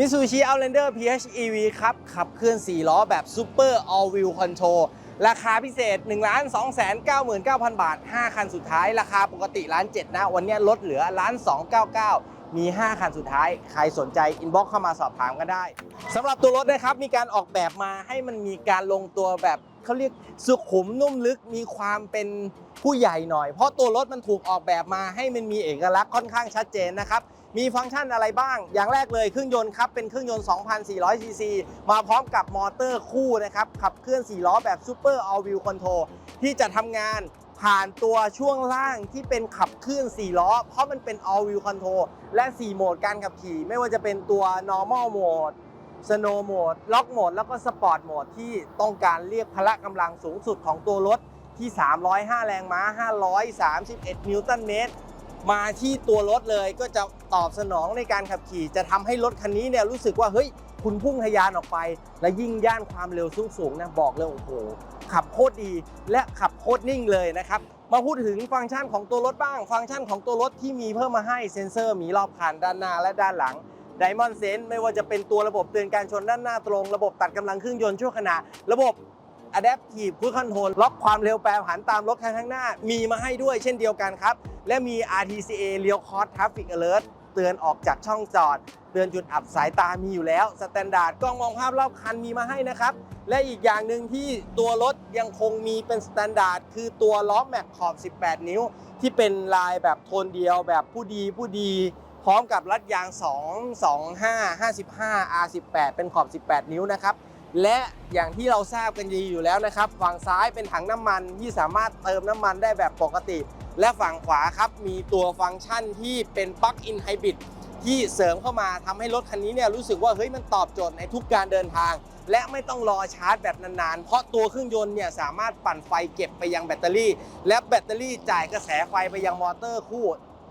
Mitsubishi Outlander PHEV ครับ ขับเคลื่อน 4 ล้อแบบ Super All Wheel Control ราคาพิเศษ 1 2 9 9 9 0 0 0 บาท 5 คันสุดท้าย ราคาปกติล้าน7นะ วันนี้ลดเหลือล้าน299 มี 5 คันสุดท้าย ใครสนใจอินบ็อกเข้ามาสอบถามกันได้สำหรับตัวรถนะครับมีการออกแบบมาให้มันมีการลงตัวแบบเขาเรียกสุขุมนุ่มลึกมีความเป็นผู้ใหญ่หน่อย เพราะตัวรถมันถูกออกแบบมาให้มันมีเอกลักษณ์ค่อนข้างชัดเจนนะครับมีฟังก์ชันอะไรบ้าง อย่างแรกเลยเครื่องยนต์ครับ เป็นเครื่องยนต์ 2,400 ซีซี มาพร้อมกับมอเตอร์คู่นะครับ ขับเคลื่อน 4 ล้อแบบ Super All Wheel Control ที่จะทำงาน ผ่านตัวช่วงล่างที่เป็นขับเคลื่อน 4 ล้อ เพราะมันเป็น All Wheel Control และ 4 โหมดการขับขี่ ไม่ว่าจะเป็นตัว Normal Mode Snow Mode Lock Mode แล้วก็ Sport Mode ที่ต้องการเรียกพละกำลังสูงสุดของตัวรถที่ 305 แรงม้า 531 นิวตันเมตร มาที่ตัวรถเลยก็จะตอบสนองในการขับขี่ จะทำให้รถคันนี้เนี่ยรู้สึกว่าเฮ้ย คุณพุ่งทะยานออกไป และยิ่งย่านความเร็วสูงสูงๆนะบอกเลยโอ้โหขับโคตรดีและขับโคตรนิ่งเลยนะครับมาพูดถึงฟังก์ชันของตัวรถบ้าง ฟังก์ชันของตัวรถที่มีเพิ่มมาให้เซ็นเซอร์มีรอบคันด้านหน้าและด้านหลัง Diamond Sense ไม่ว่าจะเป็นตัวระบบเตือนการชนด้านหน้าตรง ระบบตัดกำลังเครื่องยนต์ชั่วขณะ ระบบ Adaptive Cruise Control ล็อกความเร็วแปรผันตามรถคันข้างหน้า มีมาให้ด้วยเช่นเดียวกันครับ และมี RTCA เลี้ยวคอร์ส Traffic Alert ตือนออกจากช่องจอด เตือนจุดอับสายตามีอยู่แล้วสแตนดาร์ดกล้องมองภาพรอบคันมีมาให้นะครับ และอีกอย่างหนึ่งที่ตัวรถยังคงมีเป็นสแตนดาร์ดคือตัวล้อแม็กขอบ 18 นิ้ว ที่เป็นลายแบบโทนเดียวแบบผู้ดีผู้ดีพร้อมกับรัดยาง 2 25 55 R18 เป็นขอบ 18 นิ้วนะครับ และอย่างที่เราทราบกันดีอยู่แล้วนะครับ ฝั่งซ้ายเป็นถังน้ำมันที่สามารถเติมน้ำมันได้แบบปกติ และฝั่งขวาครับมีตัวฟังก์ชันที่เป็นปลั๊กอินไฮบริดที่เสริมเข้ามาทำให้รถคันนี้เนี่ยรู้สึกว่าเฮ้ยมันตอบโจทย์ในทุกการเดินทาง และไม่ต้องรอชาร์จแบบนานๆ เพราะตัวเครื่องยนต์เนี่ยสามารถปั่นไฟเก็บไปยังแบตเตอรี่ และแบตเตอรี่จ่ายกระแสไฟไปยังมอเตอร์คู่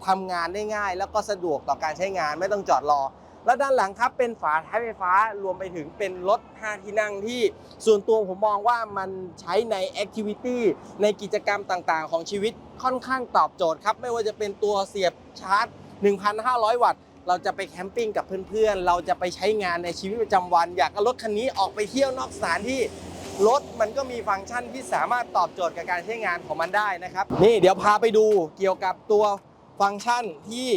ทำงานได้ง่าย แล้วก็สะดวกต่อการใช้งานไม่ต้องจอดรอ แล้วด้านหลังครับเป็นฝาท้ายไฟฟ้ารวมไปถึงเป็นรถ 5 ที่นั่งที่ ส่วนตัวผมมองว่ามันใช้ในแอคทิวิตี้ในกิจกรรมต่างๆ ของชีวิตค่อนข้างตอบโจทย์ครับ ไม่ว่าจะเป็นตัวเสียบชาร์จ 1,500 วัตต์เราจะไปแคมปิ้งกับเพื่อนๆ เราจะไปใช้งานในชีวิตประจำวัน อยากเอารถคันนี้ออกไปเที่ยวนอกสถานที่รถมันก็มีฟังก์ชันที่สามารถตอบโจทย์กับการใช้งานของมันได้นะครับ นี่เดี๋ยวพาไปดูเกี่ยวกับตัวฟังก์ชันที่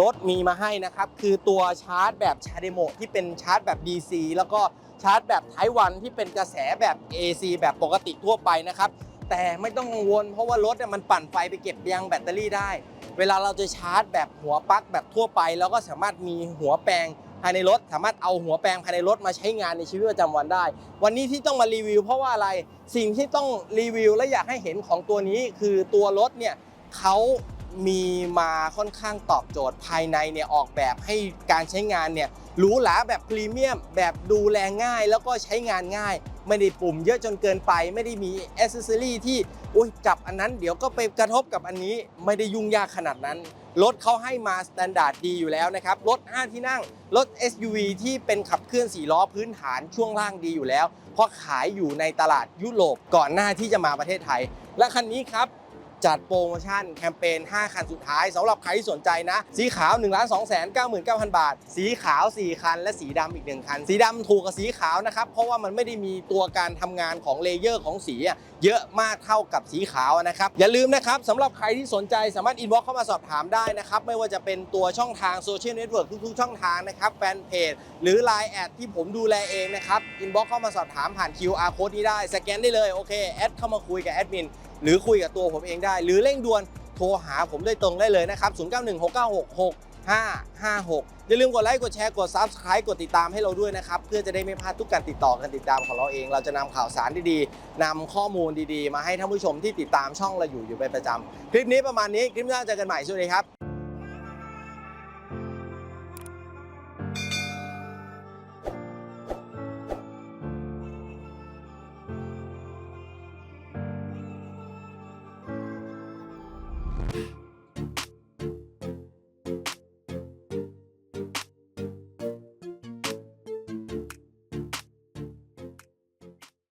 รถมีมาให้นะครับ คือตัวชาร์จแบบชาเดโมที่เป็นชาร์จแบบ DC แล้วก็ชาร์จแบบไทวันที่เป็นกระแสแบบ AC แบบปกติทั่วไปนะครับ แต่ไม่ต้องกังวลเพราะว่ารถเนี่ยมันปั่นไฟไปเก็บยังแบตเตอรี่ได้ เวลาเราจะชาร์จแบบหัวปลั๊กแบบทั่วไปเราก็สามารถมีหัวแปลงภายในรถ สามารถเอาหัวแปลงภายในรถมาใช้งานในชีวิตประจำวันได้ วันนี้ที่ต้องมารีวิว เพราะว่าอะไรสิ่งที่ต้องรีวิวและอยากให้เห็นของตัวนี้คือตัวรถเนี่ยเขา มีมาค่อนข้างตอบโจทย์ภายในเนี่ยออกแบบให้การใช้งานเนี่ยหรูหราแบบพรีเมียม แบบดูแลง่าย แล้วก็ใช้งานง่าย ไม่ได้ปุ่มเยอะจนเกินไป ไม่ได้มีอ c เซอรี่ที่อุ้ยจับอันนั้นเดี๋ยวก็ไปกระทบกับอันนี้ไม่ได้ยุ่งยากขนาดนั้นรถเขาให้มาสแตนดาร์ดดีอยู่แล้วนะครับ รถ 5 ที่นั่ง รถ SUV ที่เป็นขับเคลื่อน4ล้อพื้นฐานช่วงล่างดีอยู่แล้ว เพราะขายอยู่ในตลาดยุโรปก่อนหน้าที่จะมาประเทศไทย และคันนี้ครับ จัดโปรโมชั่นแคมเปญ 5 คันสุดท้ายสำหรับใครที่สนใจนะ สีขาว 1 2 9 9 0 0 0 บาท สีขาว 4 คัน และสีดำอีก 1 คัน สีดำถูกกับสีขาวนะครับ เพราะว่ามันไม่ได้มีตัวการทำงานของเลเยอร์ของสี เยอะมากเท่ากับสีขาวนะครับ อย่าลืมนะครับสำหรับใครที่สนใจสามารถอินบ็อกเข้ามาสอบถามได้นะครับ ไม่ว่าจะเป็นตัวช่องทางโซเชียลเน็ตเวิร์กทุกๆช่องทางนะครับแฟนเพจหรือ Line แอดที่ผมดูแลเองนะครับอินบ็อกเข้ามาสอบถามผ่าน QR code นี้ได้สแกนได้เลยโอเคแอดเข้ามาคุยกับแอดมิน หรือคุยกับตัวผมเองได้ หรือเร่งด่วนโทรหาผมได้ตรงได้เลยนะครับ 0916966556 อย่าลืมกดไลค์ กดแชร์ กด Subscribe กดติดตามให้เราด้วยนะครับ เพื่อจะได้ไม่พลาดทุกการติดต่อกันติดตามของเราเอง เราจะนำข่าวสารดีๆนำข้อมูลดีๆ มาให้ท่านผู้ชมที่ติดตามช่องเราอยู่อยู่เป็นประจำคลิปนี้ประมาณนี้คลิปหน้าเจอกันใหม่สวัสดีครับ